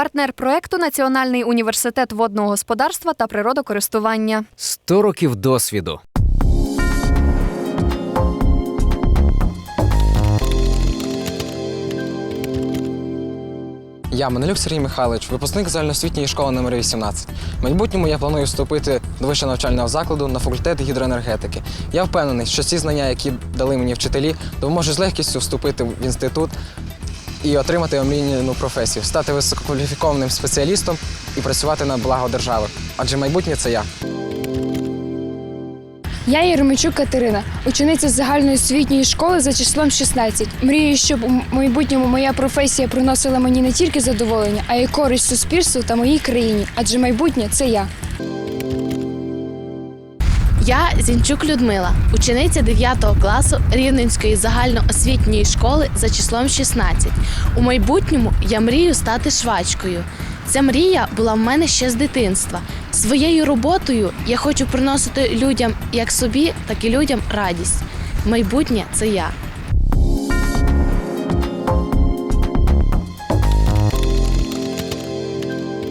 Партнер проекту Національний університет водного господарства та природокористування. 100 років досвіду. Я Манилюк Сергій Михайлович, випускник загальноосвітньої школи номер 18. В майбутньому я планую вступити до вищого навчального закладу на факультет гідроенергетики. Я впевнений, що ці знання, які дали мені вчителі, допоможуть з легкістю вступити в інститут і отримати омрійну професію, стати висококваліфікованим спеціалістом і працювати на благо держави. Адже майбутнє це я. Я Єрмичук Катерина, учениця загальної освітньої школи за числом 16. Мрію, щоб у майбутньому моя професія приносила мені не тільки задоволення, а й користь суспільству та моїй країні, адже майбутнє це я. Я Зінчук Людмила, учениця 9 класу Рівненської загальноосвітньої школи за числом 16. У майбутньому я мрію стати швачкою. Ця мрія була в мене ще з дитинства. Своєю роботою я хочу приносити людям як собі, так і людям радість. Майбутнє це я.